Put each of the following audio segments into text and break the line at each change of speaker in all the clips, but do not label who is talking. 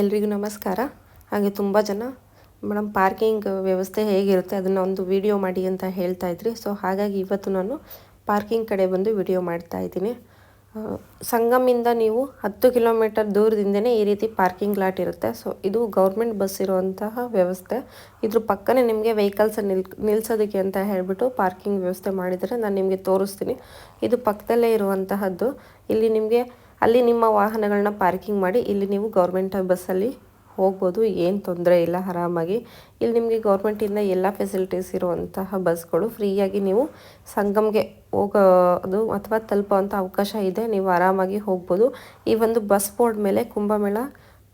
ಎಲ್ರಿಗೂ ನಮಸ್ಕಾರ. ಹಾಗೆ ತುಂಬ ಜನ ಮೇಡಮ್ ಪಾರ್ಕಿಂಗ್ ವ್ಯವಸ್ಥೆ ಹೇಗಿರುತ್ತೆ, ಅದನ್ನು ಒಂದು ವಿಡಿಯೋ ಮಾಡಿ ಅಂತ ಹೇಳ್ತಾ ಇದ್ರಿ. ಸೊ ಹಾಗಾಗಿ ಇವತ್ತು ನಾನು ಪಾರ್ಕಿಂಗ್ ಕಡೆ ಬಂದು ವಿಡಿಯೋ ಮಾಡ್ತಾ ಇದ್ದೀನಿ. ಸಂಗಮಿಂದ ನೀವು ಹತ್ತು ಕಿಲೋಮೀಟರ್ ದೂರದಿಂದನೇ ಈ ರೀತಿ ಪಾರ್ಕಿಂಗ್ ಲಾಟ್ ಇರುತ್ತೆ. ಸೊ ಇದು ಗೌರ್ಮೆಂಟ್ ಬಸ್ ಇರುವಂತಹ ವ್ಯವಸ್ಥೆ. ಇದ್ರ ಪಕ್ಕನೇ ನಿಮಗೆ ವೆಹಿಕಲ್ಸ್ ನಿಲ್, ನಿಲ್ಸೋದಕ್ಕೆ ಅಂತ ಹೇಳಿಬಿಟ್ಟು ಪಾರ್ಕಿಂಗ್ ವ್ಯವಸ್ಥೆ ಮಾಡಿದರೆ ನಾನು ನಿಮಗೆ ತೋರಿಸ್ತೀನಿ. ಇದು ಪಕ್ಕದಲ್ಲೇ ಇರುವಂತಹದ್ದು. ಇಲ್ಲಿ ನಿಮಗೆ ಅಲ್ಲಿ ನಿಮ್ಮ ವಾಹನಗಳನ್ನ ಪಾರ್ಕಿಂಗ್ ಮಾಡಿ ಇಲ್ಲಿ ನೀವು ಗೌರ್ಮೆಂಟ್ ಬಸ್ಸಲ್ಲಿ ಹೋಗ್ಬೋದು, ಏನು ತೊಂದರೆ ಇಲ್ಲ, ಆರಾಮಾಗಿ. ಇಲ್ಲಿ ನಿಮಗೆ ಗೌರ್ಮೆಂಟಿಂದ ಎಲ್ಲ ಫೆಸಿಲಿಟೀಸ್ ಇರುವಂತಹ ಬಸ್ಗಳು ಫ್ರೀಯಾಗಿ ನೀವು ಸಂಗಮ್ಗೆ ಹೋಗೋದು ಅಥವಾ ತಲುಪುವಂಥ ಅವಕಾಶ ಇದೆ, ನೀವು ಆರಾಮಾಗಿ ಹೋಗ್ಬೋದು. ಈ ಒಂದು ಬಸ್ ಬೋರ್ಡ್ ಮೇಲೆ Kumbh Mela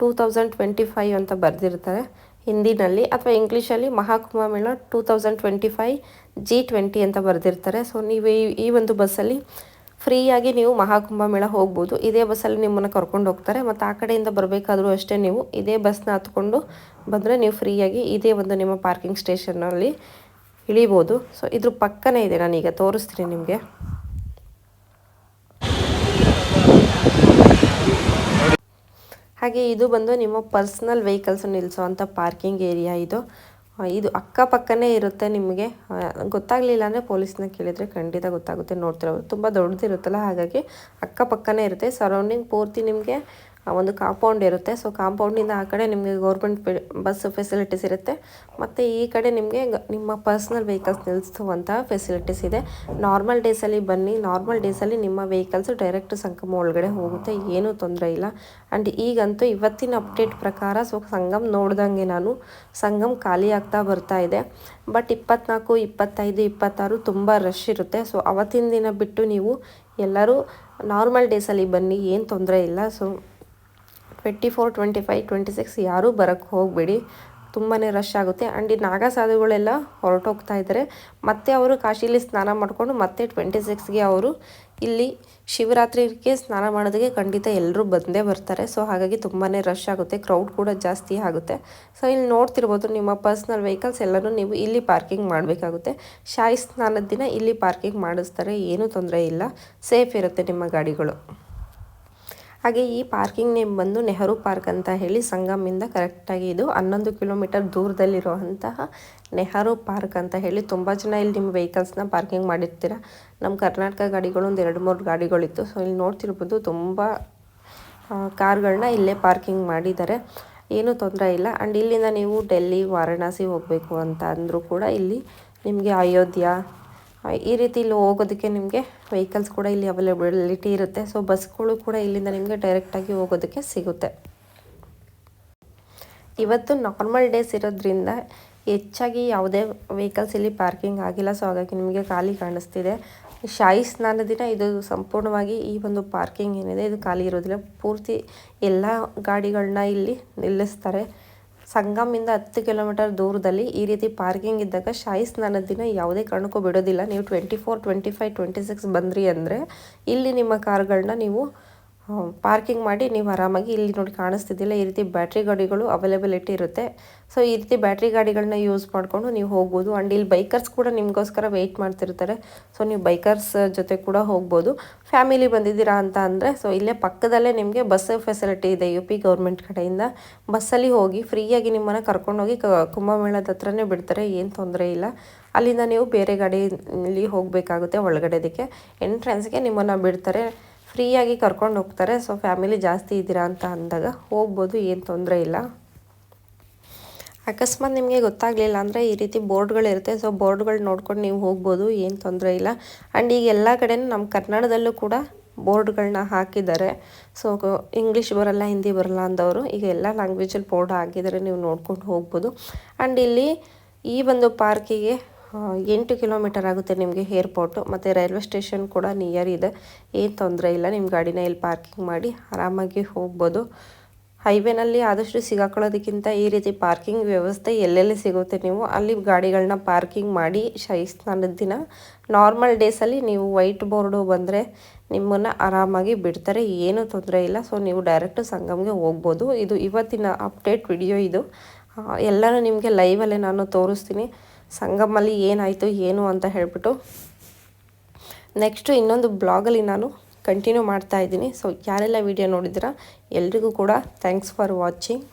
two thousand twenty five ಅಂತ ಬರೆದಿರ್ತಾರೆ. ಹಿಂದಿನಲ್ಲಿ ಅಥವಾ ಇಂಗ್ಲೀಷಲ್ಲಿ Maha Kumbh Mela two thousand twenty five G twenty ಅಂತ ಬರೆದಿರ್ತಾರೆ. ಸೊ ನೀವು ಈ ಈ ಒಂದು ಬಸ್ಸಲ್ಲಿ ಫ್ರೀಯಾಗಿ ನೀವು ಮಹಾಕುಂಭಮೇಳ ಹೋಗ್ಬೋದು. ಇದೇ ಬಸ್ಸಲ್ಲಿ ನಿಮ್ಮನ್ನು ಕರ್ಕೊಂಡು ಹೋಗ್ತಾರೆ. ಮತ್ತು ಆ ಕಡೆಯಿಂದ ಬರಬೇಕಾದ್ರೂ ಅಷ್ಟೇ ನೀವು ಇದೇ ಬಸ್ನ ಹತ್ಕೊಂಡು ಬಂದರೆ ನೀವು ಫ್ರೀಯಾಗಿ ಇದೇ ಒಂದು ನಿಮ್ಮ ಪಾರ್ಕಿಂಗ್ ಸ್ಟೇಷನ್ನಲ್ಲಿ ಇಳಿಬೋದು. ಸೊ ಇದ್ರ ಪಕ್ಕನೇ ಇದೆ. ನಾನೀಗ ತೋರಿಸ್ತೀನಿ ನಿಮಗೆ. ಹಾಗೆ ಇದು ಬಂದು ನಿಮ್ಮ ಪರ್ಸ್ನಲ್ ವೆಹಿಕಲ್ಸ್ ನಿಲ್ಲಿಸೋವಂಥ ಪಾರ್ಕಿಂಗ್ ಏರಿಯಾ ಇದು. ಇದು ಅಕ್ಕಪಕ್ಕನೇ ಇರುತ್ತೆ ನಿಮಗೆ. ಗೊತ್ತಾಗಲಿಲ್ಲ ಅಂದರೆ ಪೊಲೀಸ್ನ ಕೇಳಿದರೆ ಖಂಡಿತ ಗೊತ್ತಾಗುತ್ತೆ ನೋಡ್ತಿರೋದು ತುಂಬ ದೊಡ್ಡದಿರುತ್ತಲ್ಲ, ಹಾಗಾಗಿ ಅಕ್ಕಪಕ್ಕನೇ ಇರುತ್ತೆ. ಸರೌಂಡಿಂಗ್ ಪೂರ್ತಿ ನಿಮಗೆ ಒಂದು ಕಾಂಪೌಂಡ್ ಇರುತ್ತೆ. ಸೊ ಕಾಂಪೌಂಡಿಂದ ಆ ಕಡೆ ನಿಮಗೆ ಗೌರ್ಮೆಂಟ್ ಬಸ್ ಫೆಸಿಲಿಟೀಸ್ ಇರುತ್ತೆ. ಮತ್ತು ಈ ಕಡೆ ನಿಮಗೆ ನಿಮ್ಮ ಪರ್ಸ್ನಲ್ ವೆಹಿಕಲ್ಸ್ ನಿಲ್ಲಿಸುವಂಥ ಫೆಸಿಲಿಟೀಸ್ ಇದೆ. ನಾರ್ಮಲ್ ಡೇಸಲ್ಲಿ ಬನ್ನಿ. ನಾರ್ಮಲ್ ಡೇಸಲ್ಲಿ ನಿಮ್ಮ ವೆಹಿಕಲ್ಸ್ ಡೈರೆಕ್ಟ್ ಸಂಗಮ ಒಳಗಡೆ ಹೋಗುತ್ತೆ. ಏನೂ ತೊಂದರೆ ಇಲ್ಲ. ಆ್ಯಂಡ್ ಈಗಂತೂ ಇವತ್ತಿನ ಅಪ್ಡೇಟ್ ಪ್ರಕಾರ ಸೊ ಸಂಗಮ್ ನೋಡ್ದಂಗೆ ನಾನು ಸಂಗಮ್ ಖಾಲಿ ಆಗ್ತಾ ಬರ್ತಾ ಇದೆ. ಬಟ್ ಇಪ್ಪತ್ನಾಲ್ಕು, ಇಪ್ಪತ್ತೈದು, ಇಪ್ಪತ್ತಾರು ತುಂಬ ರಶ್ ಇರುತ್ತೆ. ಸೊ ಅವತ್ತಿನ ದಿನ ಬಿಟ್ಟು ನೀವು ಎಲ್ಲರೂ ನಾರ್ಮಲ್ ಡೇಸಲ್ಲಿ ಬನ್ನಿ. ಏನು ತೊಂದರೆ ಇಲ್ಲ. So twenty four twenty five twenty six ಯಾರೂ ಬರೋಕ್ಕೆ ಹೋಗಬೇಡಿ. ತುಂಬಾ ರಶ್ ಆಗುತ್ತೆ. ಆ್ಯಂಡ್ ಈ ನಾಗಾ ಸಾಧುಗಳೆಲ್ಲ ಹೊರಟೋಗ್ತಾ ಇದ್ದಾರೆ. ಮತ್ತೆ ಅವರು ಕಾಶಿಲಿ ಸ್ನಾನ ಮಾಡಿಕೊಂಡು ಮತ್ತೆ ಟ್ವೆಂಟಿ ಸಿಕ್ಸ್ಗೆ ಅವರು ಇಲ್ಲಿ ಶಿವರಾತ್ರಿಗೆ ಸ್ನಾನ ಮಾಡೋದಕ್ಕೆ ಖಂಡಿತ ಎಲ್ಲರೂ ಬಂದೇ ಬರ್ತಾರೆ. ಸೊ ಹಾಗಾಗಿ ತುಂಬಾ ರಶ್ ಆಗುತ್ತೆ. ಕ್ರೌಡ್ ಕೂಡ ಜಾಸ್ತಿ ಆಗುತ್ತೆ. ಸೊ ಇಲ್ಲಿ ನೋಡ್ತಿರ್ಬೋದು ನಿಮ್ಮ ಪರ್ಸ್ನಲ್ ವೆಹಿಕಲ್ಸ್ ಎಲ್ಲನೂ ನೀವು ಇಲ್ಲಿ ಪಾರ್ಕಿಂಗ್ ಮಾಡಬೇಕಾಗುತ್ತೆ. ಶಾಯಿ ಸ್ನಾನದ ದಿನ ಇಲ್ಲಿ ಪಾರ್ಕಿಂಗ್ ಮಾಡಿಸ್ತಾರೆ. ಏನೂ ತೊಂದರೆ ಇಲ್ಲ. ಸೇಫ್ ಇರುತ್ತೆ ನಿಮ್ಮ ಗಾಡಿಗಳು. ಹಾಗೆ ಈ ಪಾರ್ಕಿಂಗ್ ನೇಮ್ ಬಂದು ನೆಹರು ಪಾರ್ಕ್ ಅಂತ ಹೇಳಿ ಸಂಗಮಿಂದ ಕರೆಕ್ಟಾಗಿ ಇದು ಹನ್ನೊಂದು ಕಿಲೋಮೀಟರ್ ದೂರದಲ್ಲಿರುವಂತಹ ನೆಹರು ಪಾರ್ಕ್ ಅಂತ ಹೇಳಿ ತುಂಬ ಜನ ಇಲ್ಲಿ ನಿಮ್ಮ ವೆಹಿಕಲ್ಸ್ನ ಪಾರ್ಕಿಂಗ್ ಮಾಡಿರ್ತೀರ. ನಮ್ಮ ಕರ್ನಾಟಕ ಗಾಡಿಗಳು ಒಂದು ಎರಡು ಮೂರು ಗಾಡಿಗಳಿತ್ತು. ಸೊ ಇಲ್ಲಿ ನೋಡ್ತಿರ್ಬೋದು ತುಂಬ ಕಾರ್ಗಳನ್ನ ಇಲ್ಲೇ ಪಾರ್ಕಿಂಗ್ ಮಾಡಿದ್ದಾರೆ. ಏನೂ ತೊಂದರೆ ಇಲ್ಲ. ಆ್ಯಂಡ್ ಇಲ್ಲಿಂದ ನೀವು ಡೆಲ್ಲಿ, ವಾರಣಾಸಿ ಹೋಗಬೇಕು ಅಂತ ಅಂದರೂ ಕೂಡ ಇಲ್ಲಿ ನಿಮಗೆ ಅಯೋಧ್ಯ ಈ ರೀತಿ ಇಲ್ಲಿ ಹೋಗೋದಕ್ಕೆ ನಿಮಗೆ ವೆಹಿಕಲ್ಸ್ ಕೂಡ ಇಲ್ಲಿ ಅವೈಲಬಿಲಿಟಿ ಇರುತ್ತೆ. ಸೊ ಬಸ್ಗಳು ಕೂಡ ಇಲ್ಲಿಂದ ನಿಮಗೆ ಡೈರೆಕ್ಟಾಗಿ ಹೋಗೋದಕ್ಕೆ ಸಿಗುತ್ತೆ. ಇವತ್ತು ನಾರ್ಮಲ್ ಡೇಸ್ ಇರೋದ್ರಿಂದ ಹೆಚ್ಚಾಗಿ ಯಾವುದೇ ವೆಹಿಕಲ್ಸ್ ಇಲ್ಲಿ ಪಾರ್ಕಿಂಗ್ ಆಗಿಲ್ಲ. ಸೊ ಹಾಗಾಗಿ ನಿಮಗೆ ಖಾಲಿ ಕಾಣಿಸ್ತಿದೆ. ಶಾಹಿ ಸ್ನಾನ ದಿನ ಇದು ಸಂಪೂರ್ಣವಾಗಿ ಈ ಒಂದು ಪಾರ್ಕಿಂಗ್ ಏನಿದೆ, ಇದು ಖಾಲಿ ಇರೋದಿಲ್ಲ. ಪೂರ್ತಿ ಎಲ್ಲ ಗಾಡಿಗಳನ್ನ ಇಲ್ಲಿ ನಿಲ್ಲಿಸ್ತಾರೆ. ಸಂಗಮಿಂದ ಹತ್ತು ಕಿಲೋಮೀಟರ್ ದೂರದಲ್ಲಿ ಈ ರೀತಿ ಪಾರ್ಕಿಂಗ್ ಇದ್ದಾಗ ಶಾಹಿ ಸ್ನಾನದ ದಿನ ಯಾವುದೇ ಕಾರಣಕ್ಕೂ ಬಿಡೋದಿಲ್ಲ. ನೀವು twenty four twenty five twenty six ಬಂದ್ರಿ ಅಂದರೆ ಇಲ್ಲಿ ನಿಮ್ಮ ಕಾರ್ಗಳನ್ನ ನೀವು ಪಾರ್ಕಿಂಗ್ ಮಾಡಿ ನೀವು ಆರಾಮಾಗಿ ಇಲ್ಲಿ ನೋಡಿ ಕಾಣಿಸ್ತಿದ್ದಿಲ್ಲ. ಈ ರೀತಿ ಬ್ಯಾಟ್ರಿ ಗಾಡಿಗಳು ಅವೈಲೇಬಿಲಿಟಿ ಇರುತ್ತೆ. ಸೊ ಈ ರೀತಿ ಬ್ಯಾಟ್ರಿ ಗಾಡಿಗಳನ್ನ ಯೂಸ್ ಮಾಡಿಕೊಂಡು ನೀವು ಹೋಗ್ಬೋದು. ಆ್ಯಂಡ್ ಇಲ್ಲಿ ಬೈಕರ್ಸ್ ಕೂಡ ನಿಮಗೋಸ್ಕರ ವೆಯ್ಟ್ ಮಾಡ್ತಿರ್ತಾರೆ. ಸೊ ನೀವು ಬೈಕರ್ಸ್ ಜೊತೆ ಕೂಡ ಹೋಗ್ಬೋದು. ಫ್ಯಾಮಿಲಿ ಬಂದಿದ್ದೀರಾ ಅಂತ ಅಂದರೆ ಸೊ ಇಲ್ಲೇ ಪಕ್ಕದಲ್ಲೇ ನಿಮಗೆ ಬಸ್ ಫೆಸಿಲಿಟಿ ಇದೆ ಯು ಪಿ ಗೌರ್ಮೆಂಟ್ ಕಡೆಯಿಂದ. ಬಸ್ಸಲ್ಲಿ ಹೋಗಿ ಫ್ರೀಯಾಗಿ ನಿಮ್ಮನ್ನು ಕರ್ಕೊಂಡೋಗಿ ಕುಂಭಮೇಳದ ಹತ್ರನೇ ಬಿಡ್ತಾರೆ. ಏನು ತೊಂದರೆ ಇಲ್ಲ. ಅಲ್ಲಿಂದ ನೀವು ಬೇರೆ ಗಾಡಿಯಲ್ಲಿ ಹೋಗಬೇಕಾಗುತ್ತೆ ಒಳಗಡೆದಕ್ಕೆ ಎಂಟ್ರೆನ್ಸ್ಗೆ ನಿಮ್ಮನ್ನು ಬಿಡ್ತಾರೆ. ಫ್ರೀಯಾಗಿ ಕರ್ಕೊಂಡು ಹೋಗ್ತಾರೆ. ಸೊ ಫ್ಯಾಮಿಲಿ ಜಾಸ್ತಿ ಇದ್ದೀರಾ ಅಂತ ಅಂದಾಗ ಹೋಗ್ಬೋದು, ಏನು ತೊಂದರೆ ಇಲ್ಲ. ಅಕಸ್ಮಾತ್ ನಿಮಗೆ ಗೊತ್ತಾಗಲಿಲ್ಲ ಅಂದರೆ ಈ ರೀತಿ ಬೋರ್ಡ್ಗಳಿರುತ್ತೆ ಸೊ ಬೋರ್ಡ್ಗಳು ನೋಡ್ಕೊಂಡು ನೀವು ಹೋಗ್ಬೋದು, ಏನು ತೊಂದರೆ ಇಲ್ಲ. ಆ್ಯಂಡ್ ಈಗ ಎಲ್ಲ ಕಡೆನೂ ನಮ್ಮ ಕನ್ನಡದಲ್ಲೂ ಕೂಡ ಬೋರ್ಡ್ಗಳನ್ನ ಹಾಕಿದ್ದಾರೆ. ಸೊ ಇಂಗ್ಲೀಷ್ ಬರಲ್ಲ ಹಿಂದಿ ಬರಲ್ಲ ಅಂದವರು ಈಗ ಎಲ್ಲ ಲ್ಯಾಂಗ್ವೇಜಲ್ಲಿ ಬೋರ್ಡ್ ಹಾಕಿದರೆ ನೀವು ನೋಡ್ಕೊಂಡು ಹೋಗ್ಬೋದು. ಆ್ಯಂಡ್ ಇಲ್ಲಿ ಈ ಒಂದು ಪಾರ್ಕಿಗೆ ಎಂಟು ಕಿಲೋಮೀಟರ್ ಆಗುತ್ತೆ ನಿಮಗೆ ಏರ್ಪೋರ್ಟು ಮತ್ತು ರೈಲ್ವೆ ಸ್ಟೇಷನ್ ಕೂಡ ನಿಯರ್ ಇದೆ. ಏನು ತೊಂದರೆ ಇಲ್ಲ ನಿಮ್ಮ ಗಾಡಿನ ಇಲ್ಲಿ ಪಾರ್ಕಿಂಗ್ ಮಾಡಿ ಆರಾಮಾಗಿ ಹೋಗ್ಬೋದು. ಹೈವೇನಲ್ಲಿ ಆದಷ್ಟು ಸಿಗಾಕೊಳ್ಳೋದಕ್ಕಿಂತ ಈ ರೀತಿ ಪಾರ್ಕಿಂಗ್ ವ್ಯವಸ್ಥೆ ಎಲ್ಲೆಲ್ಲಿ ಸಿಗುತ್ತೆ ನೀವು, ಅಲ್ಲಿ ಗಾಡಿಗಳನ್ನ ಪಾರ್ಕಿಂಗ್ ಮಾಡಿ ಶೈ ಸ್ನಾನದ ದಿನ ನಾರ್ಮಲ್ ಡೇಸಲ್ಲಿ ನೀವು ವೈಟ್ ಬೋರ್ಡು ಬಂದರೆ ನಿಮ್ಮನ್ನು ಆರಾಮಾಗಿ ಬಿಡ್ತಾರೆ, ಏನೂ ತೊಂದರೆ ಇಲ್ಲ. ಸೊ ನೀವು ಡೈರೆಕ್ಟ್ ಸಂಗಮ್ಗೆ ಹೋಗ್ಬೋದು. ಇದು ಇವತ್ತಿನ ಅಪ್ಡೇಟ್ ವಿಡಿಯೋ ಇದು. ಎಲ್ಲನೂ ನಿಮಗೆ ಲೈವಲ್ಲೇ ನಾನು ತೋರಿಸ್ತೀನಿ. ಸಂಗಮಲ್ಲಿ ಏನಾಯಿತು, ಏನು ಅಂತ ಹೇಳಿಬಿಟ್ಟು ನೆಕ್ಸ್ಟು ಇನ್ನೊಂದು ಬ್ಲಾಗಲ್ಲಿ ನಾನು ಕಂಟಿನ್ಯೂ ಮಾಡ್ತಾ ಇದ್ದೀನಿ. ಸೊ ಯಾರೆಲ್ಲ ವಿಡಿಯೋ ನೋಡಿದ್ದೀರಾ, ಎಲ್ರಿಗೂ ಕೂಡ ಥ್ಯಾಂಕ್ಸ್ ಫಾರ್ ವಾಚಿಂಗ್